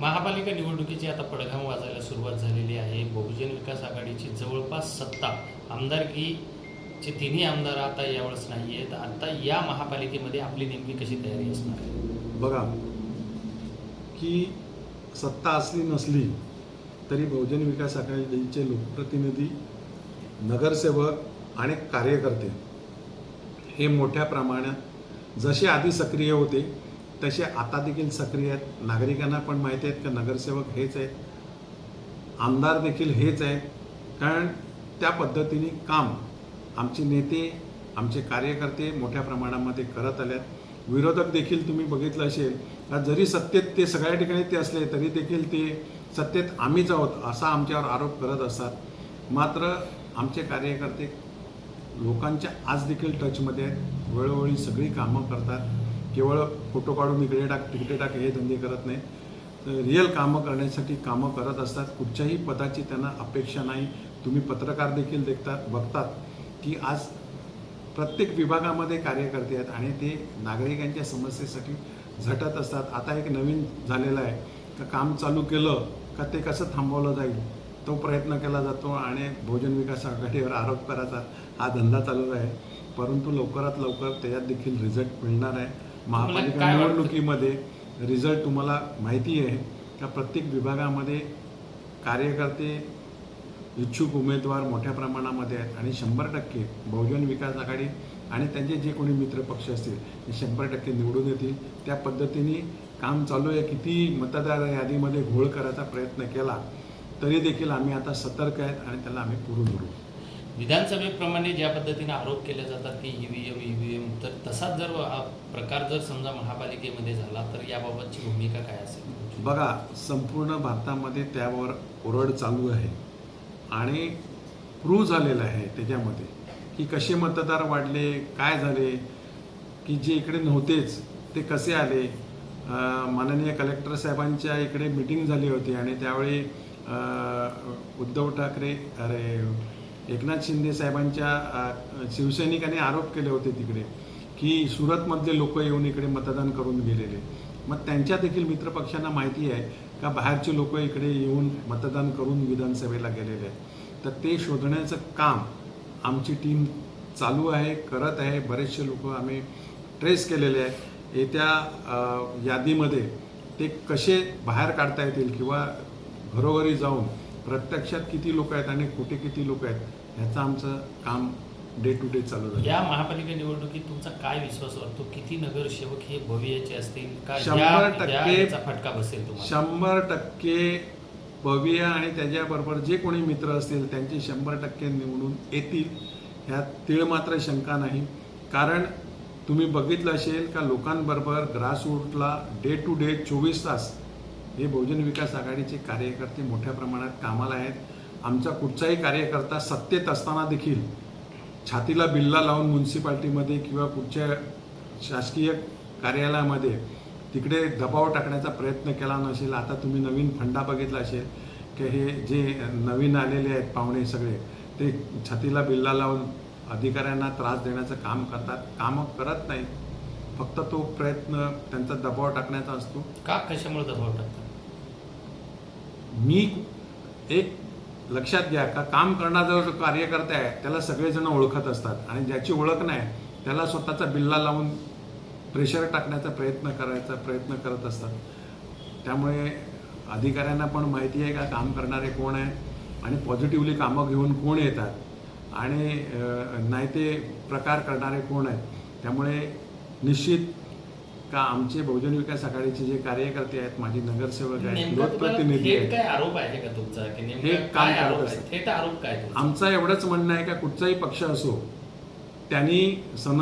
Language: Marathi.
महापालिका निवडणुकीची आता पडघाम वाजायला सुरुवात झालेली आहे. बहुजन विकास आघाडीची जवळपास सत्ता. आमदारकीचे तिन्ही आमदार आता यावेळेस नाही आहेत. आता या महापालिकेमध्ये आपली नेमकी कशी तयारी असणार बघा की सत्ता असली नसली तरी बहुजन विकास आघाडीचे लोकप्रतिनिधी नगरसेवक आणि कार्यकर्ते हे मोठ्या प्रमाणात जसे आधी सक्रिय होते तसे आता देखील सक्रिय आहेत. नागरिकांना पण माहिती आहेत का नगरसेवक हेच आहेत. आमदार देखील हेच आहेत. कारण त्या पद्धतीने काम आमचे नेते आमचे कार्यकर्ते मोठ्या प्रमाणामध्ये करत आले आहेत विरोधक देखील तुम्ही बघितलं असेल का जरी सत्तेत ते सगळ्या ठिकाणी ते असले तरी देखील ते सत्तेत आम्हीच आहोत असा आमच्यावर आरोप करत असतात. मात्र आमचे कार्यकर्ते लोकांच्या आज देखील टचमध्ये आहेत. वेळोवेळी सगळी कामं करतात. केवळ फोटो काढून इकडे टाक तिकडे टाक हे धंदे करत नाही. तर रिअल कामं करण्यासाठी कामं करत असतात. कुठच्याही पदाची त्यांना अपेक्षा नाही. तुम्ही पत्रकार देखील देखतात बघतात की आज प्रत्येक विभागामध्ये कार्यकर्ते आहेत आणि ते नागरिकांच्या समस्येसाठी झटत असतात. आता एक नवीन झालेलं आहे. का काम चालू केलं का ते कसं थांबवलं जाईल? तो प्रयत्न केला जातो आणि भोजन विकास आघाडीवर आरोप करायचा. हा धंदा चालू आहे. परंतु लवकरात लवकर त्याच्यात देखील रिझल्ट मिळणार आहे. महापालिका? निवडणुकीमध्ये रिझल्ट तुम्हाला माहिती आहे का? प्रत्येक विभागामध्ये कार्यकर्ते इच्छुक उमेदवार मोठ्या प्रमाणामध्ये आहेत आणि शंभर टक्के बहुजन विकास आघाडी आणि त्यांचे जे कोणी मित्रपक्ष असतील ते शंभर टक्के निवडून येतील. त्या पद्धतीने काम चालू आहे. किती मतदार यादीमध्ये घोळ करायचा प्रयत्न केला तरी देखील आम्ही आता सतर्क आहेत आणि त्याला आम्ही पुरून उरू विधानसभेप्रमाणे ज्या पद्धतीने आरोप केले जातात की U V M E V M तर तसाच जर हा प्रकार जर समजा महापालिकेमध्ये झाला तर याबाबतची भूमिका काय असेल? बघा संपूर्ण भारतामध्ये त्यावर ओरड चालू आहे आणि प्रूव्ह झालेलं आहे त्याच्यामध्ये की कसे मतदार वाढले काय झाले की जे इकडे नव्हतेच ते कसे आले. माननीय कलेक्टर साहेबांच्या इकडे मिटिंग झाली होती आणि त्यावेळी उद्धव ठाकरे अरे एकनाथ शिंदे साहेबांच्या शिवसैनिकांनी आरोप केले होते तिकडे की सुरतमधले लोक येऊन इकडे मतदान करून गेलेले. मग त्यांच्या देखील मित्रपक्षांना माहिती आहे का बाहेरचे लोक इकडे येऊन मतदान करून विधानसभेला गेलेले आहेत. तर ते शोधण्याचं काम आमची टीम चालू आहे करत आहे. बरेचसे लोक आम्ही ट्रेस केलेले आहेत येत्या यादीमध्ये ते कसे बाहेर काढता येतील किंवा घरोघरी जाऊन प्रत्यक्षात किती लोक आहेत आणि कुठे किती लोक आहेत ह्याचं आमचं काम डे टू डे चालू झालं. या महापालिका निवडणुकीत तुमचा काय विश्वास वाटतो? किती नगरसेवक हे भवियाचे असतील? का शंभर टक्के- फटका बसेल शंभर टक्के भव्य आणि त्याच्याबरोबर जे कोणी मित्र असतील त्यांचे शंभर टक्के निवडून येतील. ह्यात तीळ मात्र शंका नाही. कारण तुम्ही बघितलं असेल का लोकांबरोबर ग्रासरूटला डे टू डे चोवीस तास हे बहुजन विकास आघाडीचे कार्यकर्ते मोठ्या प्रमाणात कामाला आहेत. आमचा कुठचाही कार्यकर्ता सत्तेत असताना देखील छातीला बिल्ला लावून म्युन्सिपाल्टीमध्ये किंवा कुठच्या शासकीय कार्यालयामध्ये तिकडे दबाव टाकण्याचा प्रयत्न केला नसेल आता तुम्ही नवीन फंडा बघितला असेल की हे जे नवीन आलेले आहेत पाहुणे सगळे ते छातीला बिल्ला लावून अधिकाऱ्यांना त्रास देण्याचं काम करतात. कामं करत नाही फक्त तो प्रयत्न त्यांचा दबाव टाकण्याचा असतो. का कशामुळे दबाव टाकतात? मी एक लक्षात घ्या का काम करणारा जो कार्यकर्ता आहे त्याला सगळेजण ओळखत असतात. आणि ज्याची ओळख नाही त्याला स्वतःचा बिल्ला लावून प्रेशर टाकण्याचा प्रयत्न करायचा प्रयत्न करत असतात. त्यामुळे अधिकाऱ्यांना पण माहिती आहे का काम करणारे कोण आहे आणि पॉझिटिव्हली कामं घेऊन कोण येतात. आणि नाही ते प्रकार करणारे कोण आहेत. त्यामुळे निश्चित का आमचे बहुजन विकास आघाडीचे जे कार्यकर्ते आहेत माझे नगरसेवक आहेत लोकप्रतिनिधी आहेत. काय आरोप आहे का तुमचा? काम काय आरोप काय? आमचं एवढंच म्हणणं आहे का कुठचाही पक्ष असो त्यांनी सन